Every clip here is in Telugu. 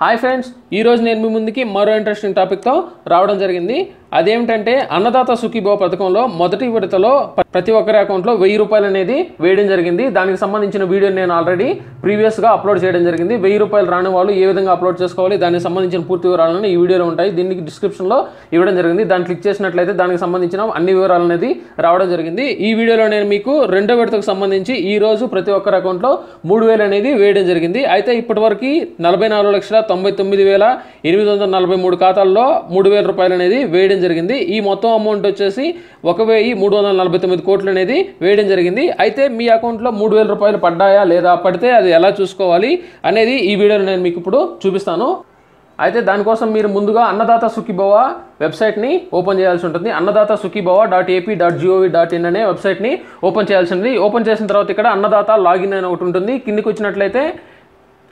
హాయ్ ఫ్రెండ్స్ ఈరోజు నేను మీ ముందుకి మరో ఇంట్రెస్టింగ్ టాపిక్తో రావడం జరిగింది. అదేమిటంటే అన్నదాత సుఖీభవ పథకంలో మొదటి విడతలో ప్రతి ఒక్కరి అకౌంట్లో వెయ్యి రూపాయలు అనేది వేయడం జరిగింది. దానికి సంబంధించిన వీడియో నేను ఆల్రెడీ ప్రీవియస్గా అప్లోడ్ చేయడం జరిగింది. వెయ్యి రూపాయలు రాని వాళ్ళు ఏ విధంగా అప్లోడ్ చేసుకోవాలి దానికి సంబంధించిన పూర్తి వివరాలను ఈ వీడియోలో ఉంటాయి. దీనికి డిస్క్రిప్షన్లో ఇవ్వడం జరిగింది. దాన్ని క్లిక్ చేసినట్లయితే దానికి సంబంధించిన అన్ని వివరాలు అనేది రావడం జరిగింది. ఈ వీడియోలో నేను మీకు రెండో విడతకు సంబంధించి ఈ రోజు ప్రతి ఒక్కరి అకౌంట్లో మూడు వేలు అనేది వేయడం జరిగింది. అయితే ఇప్పటివరకు నలభై నాలుగు లక్షల తొంభై తొమ్మిది వేల ఎనిమిది వందల నలభై మూడు ఖాతాల్లో మూడు వేల రూపాయలు అనేది వేయడం జరిగింది. ఈ మొత్తం అమౌంట్ వచ్చేసి ఒక వెయ్యి మూడు వందల నలభై తొమ్మిది కోట్లు అనేది వేయడం జరిగింది. అయితే మీ అకౌంట్లో మూడు వేల రూపాయలు పడ్డాయా లేదా పడితే అది ఎలా చూసుకోవాలి అనేది ఈ వీడియోలో నేను మీకు ఇప్పుడు చూపిస్తాను. అయితే దానికోసం మీరు ముందుగా అన్నదాత సుఖీభవ వెబ్సైట్ని ఓపెన్ చేయాల్సి ఉంటుంది. Annadata Sukhibhava dot AP dot gov dot in అనే వెబ్సైట్ని ఓపెన్ చేయాల్సి ఉంటుంది. ఓపెన్ చేసిన తర్వాత ఇక్కడ అన్నదాత లాగిన్ అని ఒకటి ఉంటుంది. కిందికి వచ్చినట్లయితే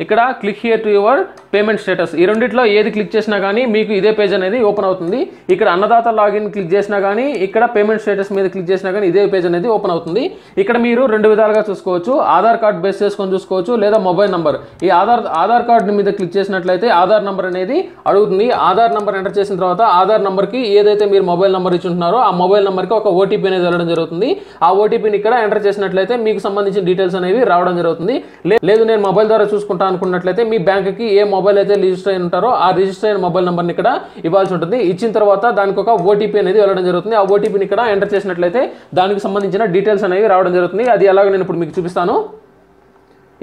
ఇక్కడ click here to your payment status. ఈ రెండిట్లో ఏది క్లిక్ చేసినా కానీ మీకు ఇదే పేజ్ అనేది ఓపెన్ అవుతుంది. ఇక్కడ అన్నదాత లాగిన్ క్లిక్ చేసినా కానీ ఇక్కడ పేమెంట్ స్టేటస్ మీద క్లిక్ చేసినా కానీ ఇదే పేజ్ అనేది ఓపెన్ అవుతుంది. ఇక్కడ మీరు రెండు విధాలుగా చూసుకోవచ్చు. ఆధార్ కార్డ్ బేస్ చేసుకొని చూసుకోవచ్చు లేదా మొబైల్ నెంబర్. ఈ ఆధార్ ఆధార్ కార్డు మీద క్లిక్ చేసినట్లయితే ఆధార్ నెంబర్ అనేది అడుగుతుంది. ఆధార్ నెంబర్ ఎంటర్ చేసిన తర్వాత ఆధార్ నంబర్కి ఏదైతే మీరు మొబైల్ నంబర్ ఇచ్చుంటున్నారో ఆ మొబైల్ నెంబర్కి ఒక ఓటీపీ అనేది వెళ్ళడం జరుగుతుంది. ఆ ఓటీపీని ఇక్కడ ఎంటర్ చేసినట్లయితే మీకు సంబంధించిన డీటెయిల్స్ అనేవి రావడం జరుగుతుంది. లే- లేదు నేను మొబైల్ ద్వారా చూసుకుంటా అనుకున్నట్లయితే మీ బ్యాంక్కి ఏ మొబైల్ అయితే రిజిస్టర్ అయిన ఉంటారో ఆ రిజిస్టర్ అయిన మొబైల్ నెంబర్ని ఇక్కడ ఇవ్వాల్సి ఉంటుంది. ఇచ్చిన తర్వాత దానికి ఒక ఓటీపీ అనేది వెళ్ళడం జరుగుతుంది. ఆ ఓటీపీని ఇక్కడ ఎంటర్ చేసినట్లయితే దానికి సంబంధించిన డీటెయిల్స్ అనేవి రావడం జరుగుతుంది. అది ఎలాగో నేను ఇప్పుడు మీకు చూపిస్తాను.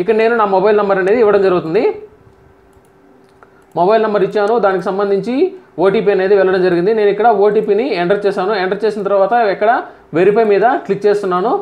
ఇక్కడ నేను నా మొబైల్ నెంబర్ అనేది ఇవ్వడం జరుగుతుంది. మొబైల్ నెంబర్ ఇచ్చాను. దానికి సంబంధించి ఓటీపీ అనేది వెళ్ళడం జరిగింది. నేను ఇక్కడ ఓటీపీని ఎంటర్ చేశాను. ఎంటర్ చేసిన తర్వాత ఇక్కడ వెరిఫై మీద క్లిక్ చేస్తున్నాను.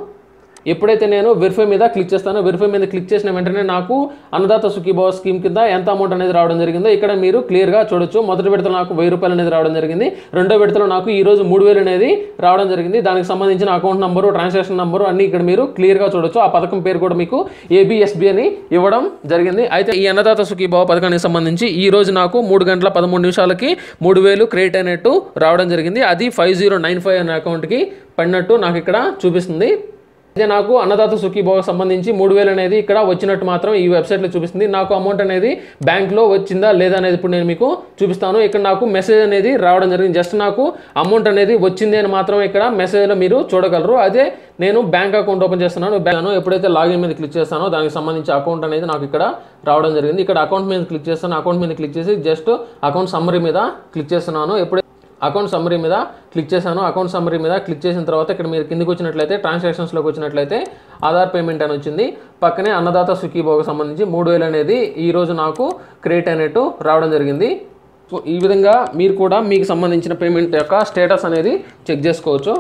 ఎప్పుడైతే నేను వెరిఫై మీద క్లిక్ చేస్తానో వెరిఫై మీద క్లిక్ చేసిన వెంటనే నాకు అన్నదాత సుఖీభావ స్కీమ్ కింద ఎంత అమౌంట్ అనేది రావడం జరిగిందో ఇక్కడ మీరు క్లియర్గా చూడొచ్చు. మొదటి విడతలో నాకు వెయ్యి రూపాయలు అనేది రావడం జరిగింది. రెండో విడతలో నాకు ఈరోజు మూడు వేలు అనేది రావడం జరిగింది. దానికి సంబంధించిన అకౌంట్ నంబరు ట్రాన్సాక్షన్ నంబరు అన్నీ ఇక్కడ మీరు క్లియర్గా చూడొచ్చు. ఆ పథకం పేరు కూడా మీకు ఏబిఎస్బి అని ఇవ్వడం జరిగింది. అయితే ఈ అన్నదాత సుఖీభావ పథకానికి సంబంధించి ఈ రోజు నాకు మూడు గంటల పదమూడు నిమిషాలకి మూడు వేలు క్రియేట్ అయినట్టు రావడం జరిగింది. అది ఫైవ్ జీరో నైన్ ఫైవ్ అనే అకౌంట్కి పడినట్టు నాకు ఇక్కడ చూపిస్తుంది. అయితే నాకు అన్నదాత సుఖీభావ సంబంధించి మూడు వేలు అనేది ఇక్కడ వచ్చినట్టు మాత్రం ఈ వెబ్సైట్లో చూపిస్తుంది. నాకు అమౌంట్ అనేది బ్యాంక్లో వచ్చిందా లేదా అనేది ఇప్పుడు నేను మీకు చూపిస్తాను. ఇక్కడ నాకు మెసేజ్ అనేది రావడం జరిగింది. జస్ట్ నాకు అమౌంట్ అనేది వచ్చింది అని మాత్రం ఇక్కడ మెసేజ్లో మీరు చూడగలరు. అదే నేను బ్యాంక్ అకౌంట్ ఓపెన్ చేస్తున్నాను. బ్యాంక్ ఎప్పుడైతే లాగిన్ మీద క్లిక్ చేస్తానో దానికి సంబంధించి అకౌంట్ అనేది నాకు ఇక్కడ రావడం జరిగింది. ఇక్కడ అకౌంట్ మీద క్లిక్ చేస్తాను. అకౌంట్ మీద క్లిక్ చేసి జస్ట్ అకౌంట్ సమ్మరీ మీద క్లిక్ చేస్తున్నాను. ఎప్పుడైతే అకౌంట్ సమ్మరీ మీద క్లిక్ చేశాను. అకౌంట్ సమ్మరీ మీద క్లిక్ చేసిన తర్వాత ఇక్కడ మీరు కిందికి వచ్చినట్లయితే ట్రాన్సాక్షన్స్లోకి వచ్చినట్లయితే ఆధార్ పేమెంట్ అని వచ్చింది. పక్కనే అన్నదాత సుఖీభోగకు సంబంధించి మూడు వేలు అనేది ఈరోజు నాకు క్రియేట్ అయినట్టు రావడం జరిగింది. సో ఈ విధంగా మీరు కూడా మీకు సంబంధించిన పేమెంట్ యొక్క స్టేటస్ అనేది చెక్ చేసుకోవచ్చు.